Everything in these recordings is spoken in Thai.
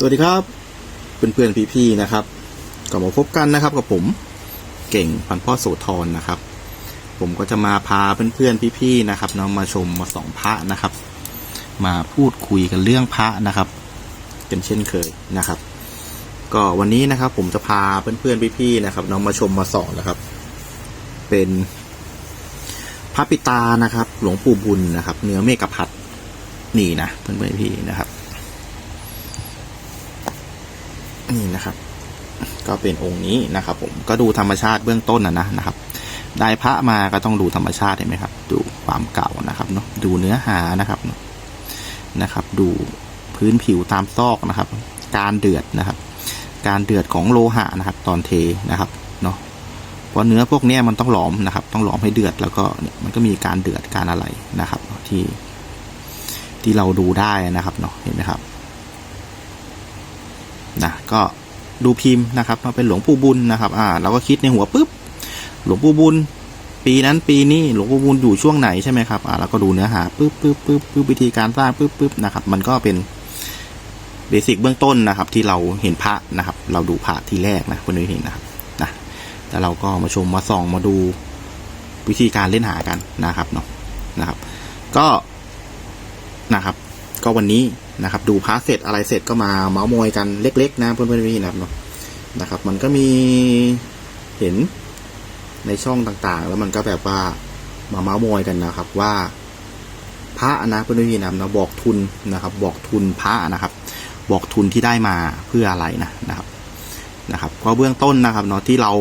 สวัสดีครับ เพื่อนๆพี่ๆนะครับก็มาพบกันนะครับกับผมเก่งพันพ่อโสธรนะครับ ผมก็จะมาพาเพื่อนๆพี่ๆนะครับเนาะมาชมมาส่องพระนะครับ มาพูดคุยกันเรื่องพระนะครับ เป็นเช่นเคยนะครับ ก็วันนี้นะครับ ผมจะพาเพื่อนๆพี่ๆนะครับเนาะมาชมมาส่องนะครับ เป็นพระปิตานะครับ หลวงปู่บุญนะครับ เนื้อเมกะพัดนี่นะเพื่อนๆพี่นะครับ นี่นะครับ ก็เป็นองค์นี้นะครับ ผมก็ดูธรรมชาติเบื้องต้นนะนะนะครับ ได้พระมาก็ต้องดูธรรมชาติเห็นไหมครับ ดูความเก่านะครับเนาะดูเนื้อหานะครับนะครับ ดูพื้นผิวตามซอกนะครับ การเดือดนะครับ การเดือดของโลหะนะครับ ตอนเทนะครับเนาะเพราะเนื้อพวกนี้มันต้องหลอมนะครับ ต้องหลอมให้เดือดแล้วก็เนี่ยมันก็มีการเดือดการอะไรนะครับ ที่ที่เราดูได้นะครับเนาะเห็นไหมครับ นะก็ดูพิมพ์นะครับมาเป็นหลวงปู่บุญนะครับอ่าเราก็คิดในหัวปุ๊บหลวงปู่บุญ ปีนั้นปีนี้หลวงปู่บุญอยู่ช่วงไหนใช่ไหมครับอ่าเราก็ดูเนื้อหาปุ๊บปุ๊บปุ๊บปุ๊บวิธีการสร้างปุ๊บปุ๊บนะครับ มันก็เป็นเบสิกเบื้องต้นนะครับ ที่เราเห็นพระนะครับ เราดูพระที่แรกนะคนนี้เห็นนะครับนะแต่เราก็มาชมมาส่องมาดูวิธีการเล่นหากันนะครับเนาะนะครับ ก็นะครับ ก็วันนี้นะครับ ดูพาร์เสร็จอะไรเสร็จก็มาเมาส์มอยกันเล็ก ๆ นะเพื่อนๆพี่นะครับเนาะนะครับ มันก็มีเห็นในช่องต่างๆ แล้วมันก็แบบว่ามาเมาส์มอยกันนะครับ ว่าพระนะเพื่อนๆพี่นะครับนะบอกทุนนะครับ บอกทุนพระนะครับ บอกทุนที่ได้มาเพื่ออะไรนะนะครับนะครับเพราะเบื้องต้นนะครับเนาะที่เรา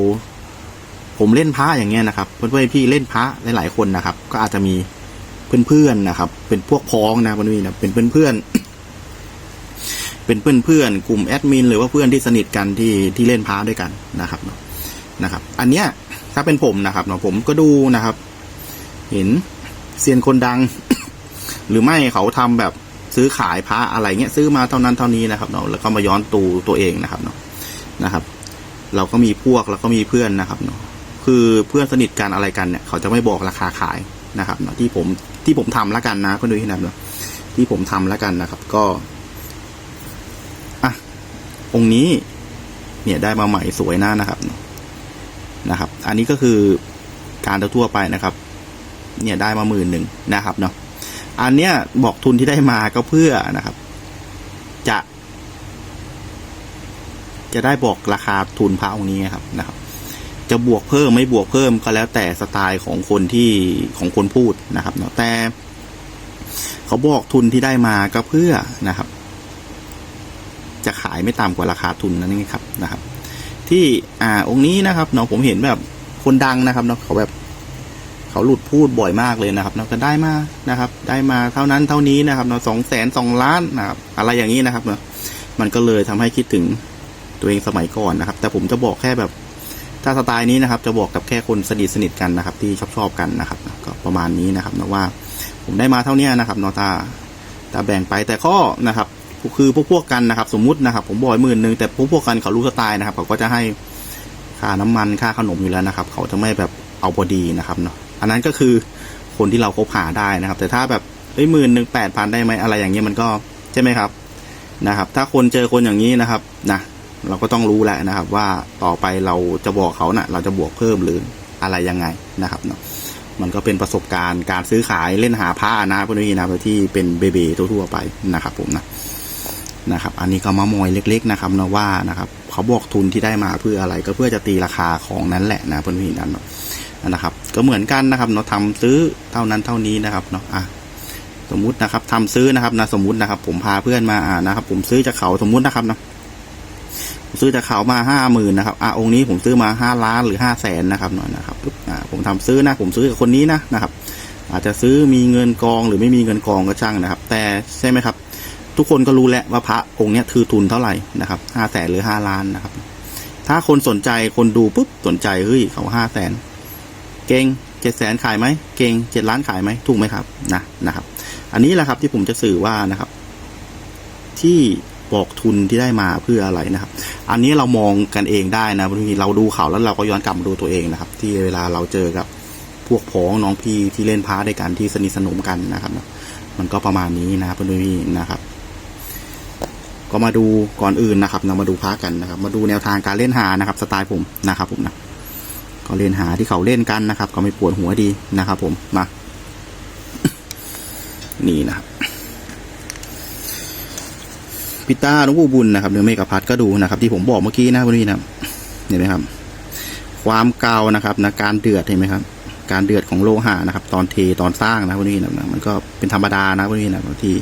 ผมเล่นพระอย่างเงี้ยนะครับ เพื่อนๆพี่เล่นพระหลายๆคนนะครับ ก็อาจจะมี เพื่อนๆนะครับ เป็นพวกพ้องนะมันมีนะเป็นเพื่อนๆเป็นเพื่อนๆกลุ่มแอดมินหรือว่าเพื่อนที่สนิทกันที่ที่เล่นพาร์ด้วยกันนะครับเนาะนะครับ อันเนี้ยถ้าเป็นผมนะครับเนาะผมก็ดูนะครับ เห็นเซียนคนดัง หรือไม่เขาทำแบบซื้อขายพระอะไรเงี้ยซื้อมาเท่านั้นเท่านี้นะครับเนาะแล้วก็มาย้อนตูตัวเองนะครับเนาะนะครับ เราก็มีพวกแล้วก็มีเพื่อนนะครับเนาะคือเพื่อนสนิทกันอะไรกันเนี่ย เขาจะไม่บอกราคาขายนะครับเนาะที่ผม ที่ผมทำแล้วกันนะเพื่อนดูที่นะครับเนาะที่ผมทำแล้วกันนะครับ ก็อะองค์นี้ เนี่ยได้มาใหม่สวยนะนะครับนะครับ อันนี้ก็คือการทั่วไปนะครับ เนี่ยได้มาหมื่นหนึ่งนะครับเนาะอันเนี้ยบอกทุนที่ได้มาก็เพื่อนะครับ จะ จะได้บอกราคาทุนพระองค์นี้ครับนะครับ จะบวกเพิ่มไม่บวกเพิ่มก็แล้วแต่สไตล์ของคนที่ของคนพูดนะครับเนาะแต่เขาบอกทุนที่ได้มาก็เพื่อนะครับ จะขายไม่ต่ำกว่าราคาทุนนั่นเองครับนะครับ ที่อ่าองค์นี้นะครับเนาะผมเห็นแบบคนดังนะครับเนาะเขาแบบเขาหลุดพูดบ่อยมากเลยนะครับเนาะก็ได้มานะครับ ได้มาเท่านั้นเท่านี้นะครับเนาะสองแสนสองล้านนะครับอะไรอย่างนี้นะครับเนาะมันก็เลยทำให้คิดถึงตัวเองสมัยก่อนนะครับ แต่ผมจะบอกแค่แบบ ถ้าสไตล์นี้นะครับจะบอกกับแค่คนสนิทสนิทกันนะครับ ที่ชอบชอบกันนะครับก็ประมาณนี้นะครับนะว่าผมได้มาเท่านี้นะครับเนาะตาตาแบ่งไปแต่ข้อนะครับคือพวกพวกกันนะครับ สมมุตินะครับ ผมบอยหมื่นหนึ่งแต่พวกพวกกันเขารู้สไตล์นะครับเขาก็จะให้ค่าน้ำมันค่าขนมอยู่แล้วนะครับ เขาจะไม่แบบเอาพอดีนะครับเนาะอันนั้นก็คือคนที่เราคบหาได้นะครับ แต่ถ้าแบบเอ้ยหมื่นหนึ่งแปดพันได้ไหมอะไรอย่างเงี้ยมันก็ใช่ไหมครับนะครับ ถ้าคนเจอคนอย่างนี้นะครับนะ เราก็ต้องรู้แหละนะครับ ว่าต่อไปเราจะบอกเขานะ่ะ เราจะบวกเพิ่มหรืออะไรยังไงนะครับเนาะมันก็เป็นประสบการณ์การซื้อขายเล่นหาผ้านะพวกนี้นะที่เป็นเบเบทั่วๆไปนะครับ ผมนะนะครับ อันนี้ก็มามอยเล็ก ๆ นะครับนะว่านะครับเขาบอกทุนที่ได้มาเพื่ออะไร ก็เพื่อจะตีราคาของนั้นแหละนะเพื่อนพี่นั้นนะครับ ก็เหมือนกันนะครับเนาะทำซื้อเท่านั้นเท่านี้นะครับเนาะอะสมมุตินะครับทำซื้อนะครับนะสมมุตินะครับ ผมพาเพื่อนมาอ่านะครับ ผมซื้อจากเขาสมมุตินะครับเนาะ ซื้อจากเขามาห้าหมื่นนะครับอะองค์นี้ผมซื้อมาห้าล้านหรือห้าแสนนะครับนะนะครับปุ๊บอ่าผมทำซื้อนะผมซื้อกับคนนี้นะนะครับ อาจจะซื้อมีเงินกองหรือไม่มีเงินกองก็ช่างนะครับ แต่ใช่ไหมครับ ทุกคนก็รู้แล้วว่าพระองค์เนี้ยคือทุนเท่าไหร่นะครับห้าแสนหรือห้าล้านนะครับ ถ้าคนสนใจคนดูปุ๊บสนใจเฮ้ยเขาห้าแสนเก่งเจ็ดแสนขายไหมเก่งเจ็ดล้านขายไหมถูกไหมครับนะนะครับ อันนี้แหละครับที่ผมจะสื่อว่านะครับ ที่ บอกทุนที่ได้มาเพื่ออะไรนะครับ อันนี้เรามองกันเองได้นะบางทีเราดูข่าวแล้วเราก็ย้อนกลับมาดูตัวเองนะครับ ที่เวลาเราเจอกับพวกพ้องน้องพี่ที่เล่นพาด้วยกันที่สนิทสนมกันนะครับ มันก็ประมาณนี้นะเพื่อนๆนะครับ ก็มาดูก่อนอื่นนะครับเรามาดูพระกันนะครับ มาดูแนวทางการเล่นหานะครับสไตล์ผมนะครับผมนะก็เล่นหาที่เขาเล่นกันนะครับ ก็ไม่ปวดหัวดีนะครับ ผมมานี่นะครับ พิต้าหลุงปู่บุญนะครับเนื้อเมกะพัดก็ดูนะครับ ที่ผมบอกเมื่อกี้นะพี่นะเห็นไหมครับ ความเก่านะครับนะการเดือดเห็นไหมครับ การเดือดของโลหะนะครับ ตอนเทตอนสร้างนะพวกนี้นะมันก็เป็นธรรมดานะพวกนี้นะบางที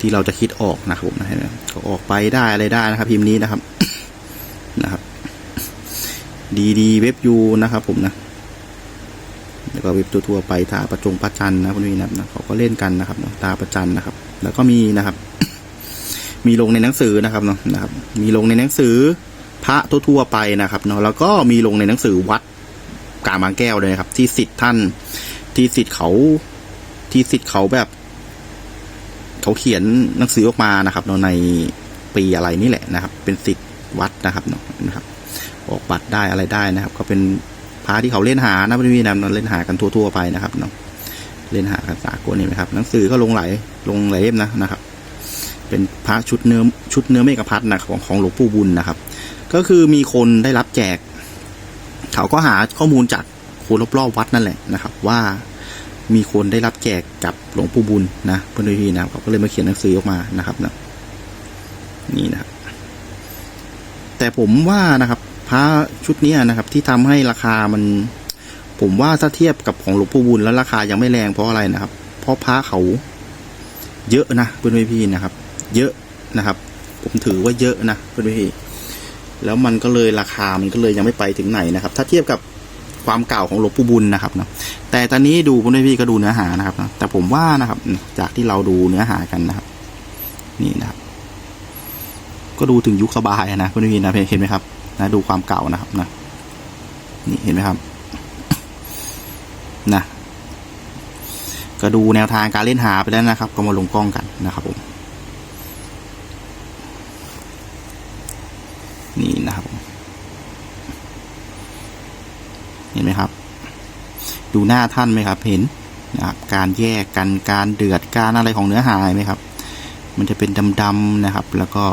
ที่เราจะคิดออกนะครับผมนะเห็นไหมเขาออกไปได้อะไรได้นะครับ พิมพ์นี้นะครับนะครับดีดีเว็บยูนะครับ ผมนะแล้วก็เว็บทั่วๆไปตาประจงประจันนะพวกนี้นะนะเขาก็เล่นกันนะครับตาประจันนะครับ แล้วก็มีนะครับ มีลงในหนังสือนะครับเนาะนะครับ มีลงในหนังสือพระทั่วๆไปนะครับเนาะแล้วก็มีลงในหนังสือวัดกาบางแก้วเลยนะครับ ที่สิทธิ์ท่าน ที่สิทธิ์เขาที่สิทธิ์เขาแบบ เขาเขียนหนังสือออกมานะครับเนาะในปีอะไรนี่แหละนะครับ เป็นสิทธิ์วัดนะครับเนาะนะครับ ออกบัตรได้อะไรได้นะครับ ก็เป็นพระที่เขาเล่นหานะพี่นะเล่นหากันทั่วๆไปนะครับเนาะเล่นหากันสากลนี่ไหมครับ หนังสือก็ลงหลายลงหลายเล่มนะนะครับ เป็นพระชุดเนื้อชุดเนื้อเมฆพัดนะครับของของหลวงปู่บุญนะครับ ก็คือมีคนได้รับแจก เขาก็หาข้อมูลจากคนรอบๆวัดนั่นแหละนะครับ ว่ามีคนได้รับแจกกับหลวงปู่บุญนะเพื่อนพี่นะครับเขาก็เลยมาเขียนหนังสือออกมานะครับนะนี่นะครับแต่ผมว่านะครับพระชุดนี้นะครับ ที่ทำให้ราคามัน ผมว่าถ้าเทียบกับของหลวงปู่บุญแล้วราคายังไม่แรงเพราะอะไรนะครับ เพราะพระเขาเยอะนะเพื่อนพี่นะครับ เยอะนะครับ ผมถือว่าเยอะนะเพื่อนพี่แล้วมันก็เลยราคามันก็เลยยังไม่ไปถึงไหนนะครับ ถ้าเทียบกับความเก่าของหลวงปู่บุญนะครับนะแต่ตอนนี้ดูคุณพี่ก็ดูเนื้อหานะครับนะแต่ผมว่านะครับ จากที่เราดูเนื้อหากันนะครับ นี่นะครับ ก็ดูถึงยุคสบายนะคุณพี่นะเห็นไหมครับนะดูความเก่านะครับนะนี่เห็นไหมครับนะก็ดูแนวทางการเล่นหาไปแล้วนะครับ ก็มาลงกล้องกันนะครับผม นี่นะครับผมเห็นไหมครับ ดูหน้าท่านไหมครับ เห็นนะครับการแยกกันการเดือดการอะไรของเนื้อหาเห็นไหมครับ มันจะเป็นดำๆนะครับ แล้วก็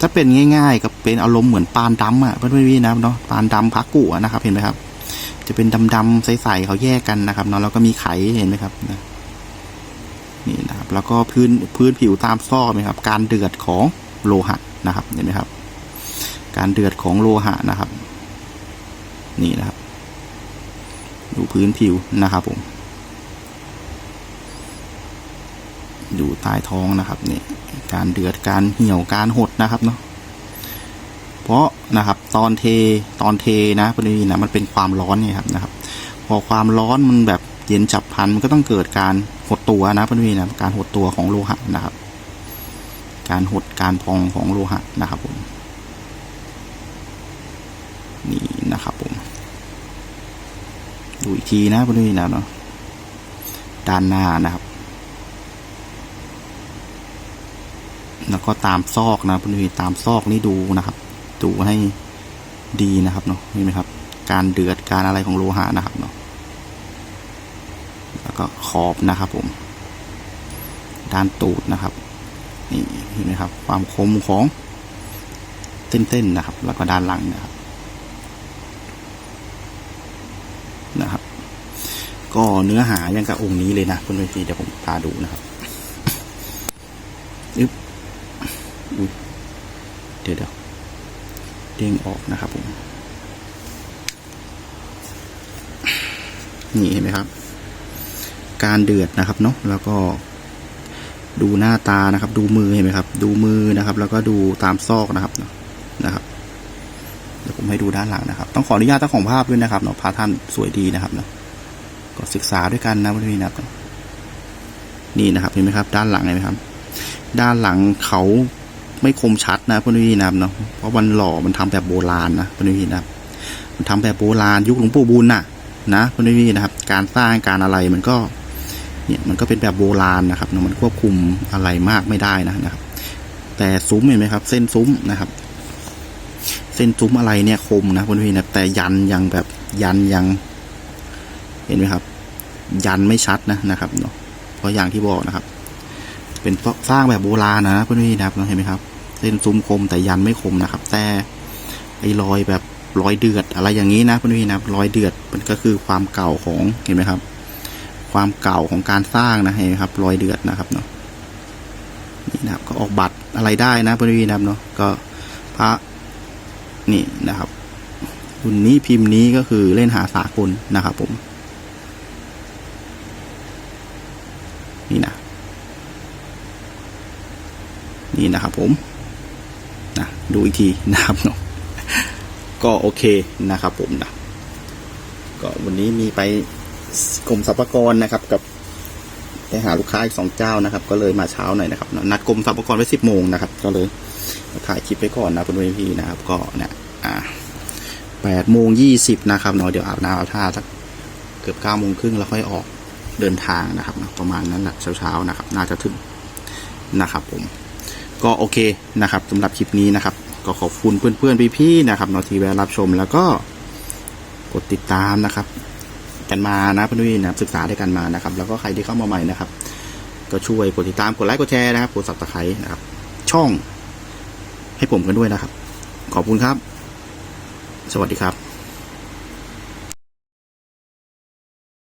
ถ้าเป็นง่ายๆก็เป็นอารมณ์เหมือนปานดำอะเพื่อนๆนะครับเนาะปานดำพักกุอะนะครับ เห็นไหมครับ จะเป็นดำๆใสๆเขาแยกกันนะครับเนาะแล้วก็มีไขเห็นไหมครับนะนี่นะครับ แล้วก็พื้นพื้นผิวตามซอกไหมครับ การเดือดของโลหะนะครับเห็นไหมครับ การเดือดของโลหะนะครับ นี่นะครับ ดูพื้นผิวนะครับผมอยู่ใต้ท้องนะครับนี่การเดือดการเหี่ยวการหดนะครับเนาะเพราะนะครับตอนเทตอนเทนะพอดีนะมันเป็นความร้อนเนี่ยครับนะครับ พอความร้อนมันแบบเย็นจับพันมันก็ต้องเกิดการหดตัวนะพอดีนะการหดตัวของโลหะนะครับ การหดการพองของโลหะนะครับผมนี่นะครับผม ดูอีกทีนะเพื่อนๆนะเนาะด้านหน้านะครับ แล้วก็ตามซอกนะเพื่อนๆตามซอกนี่ดูนะครับ ดูให้ดีนะครับเนาะเห็นไหมครับ การเดือดการอะไรของโลหะนะครับเนาะแล้วก็ขอบนะครับ ผม ด้านตูดนะครับ นี่เห็นไหมครับ ความคมของเส้นๆนะครับ แล้วก็ด้านหลังนะครับ ก็เนื้อหายังกับองค์นี้เลยนะเพื่อนๆเดี๋ยวผมพาดูนะครับอึ๊บอุ๊ยเดี๋ยวเดี๋ยวเด้งออกนะครับผม นี่เห็นไหมครับ การเดือดนะครับเนาะแล้วก็ดูหน้าตานะครับ ดูมือเห็นไหมครับ ดูมือนะครับ แล้วก็ดูตามซอกนะครับนะครับเดี๋ยวผมให้ดูด้านหลังนะครับ ต้องขออนุญาตเจ้าของภาพด้วยนะครับเนาะพาท่านสวยดีนะครับเนาะ ศึกษาด้วยกันนะพี่นะครับ นี่นะครับเห็นไหมครับ ด้านหลังเห็นไหมครับ ด้านหลังเขาไม่คมชัดนะพี่นะครับเนาะเพราะมันหล่อมันทำแบบโบราณนะพี่นะครับ มันทำแบบโบราณยุคหลวงปู่บุญน่ะ นะพี่นะครับ การสร้างการอะไรมันก็ เนี่ยมันก็เป็นแบบโบราณนะครับเนาะมันควบคุมอะไรมากไม่ได้นะนะครับ แต่ซุ้มเห็นไหมครับ เส้นซุ้มนะครับเส้นซุ้มอะไรเนี่ยคมนะพี่นะแต่ยันยังแบบยันยัง เห็นไหมครับ ยันไม่ชัดนะนะครับเนาะเพราะอย่างที่บอกนะครับ เป็นสร้างแบบโบราณนะเพื่อนพี่นะครับเห็นไหมครับ เส้นซุ้มคมแต่ยันไม่คมนะครับ แต่ไอ้รอยแบบรอยเดือดอะไรอย่างนี้นะเพื่อนพี่นะครับรอยเดือดมันก็คือความเก่าของเห็นไหมครับ ความเก่าของการสร้างนะเห็นไหมครับ รอยเดือดนะครับเนาะนี่นะครับ ก็ออกบัตรอะไรได้นะเพื่อนพี่นะครับเนาะก็พระนี่นะครับรุ่นนี้พิมพ์นี้ก็คือเล่นหาสากลนะครับผม นี่นะ นี่นะครับผมนะดูอีกทีนะครับเนาะก็โอเคนะครับผมนะก็วันนี้มีไปกรมสรรพากรนะครับ กับไปหาลูกค้าอีกสองเจ้านะครับ ก็เลยมาเช้าหน่อยนะครับนัดกรมสรรพากรไว้สิบโมงนะครับ ก็เลยถ่ายคลิปไปก่อนนะเป็นวันพี่นะครับ ก็เนี่ยอ่าแปดโมงยี่สิบนะครับเนาะเดี๋ยวอาบน้ำอาบท่าสักเกือบเก้าโมงครึ่งแล้วค่อยออกเดินทางนะครับ ประมาณนั้นแหละเช้าๆนะครับ น่าจะถึงนะครับผม ก็โอเคนะครับสำหรับคลิปนี้นะครับ ก็ขอบคุณเพื่อนๆพี่ๆนะครับนาทีแวะรับชมแล้วก็กดติดตามนะครับกันมานะเพื่อนๆนะครับศึกษาด้วยกันมานะครับ แล้วก็ใครที่เข้ามาใหม่นะครับ ก็ช่วยกดติดตามกดไลค์กดแชร์นะครับกดสับตะไคร้นะครับ ช่องให้ผมกันด้วยนะครับ ขอบคุณครับ สวัสดีครับ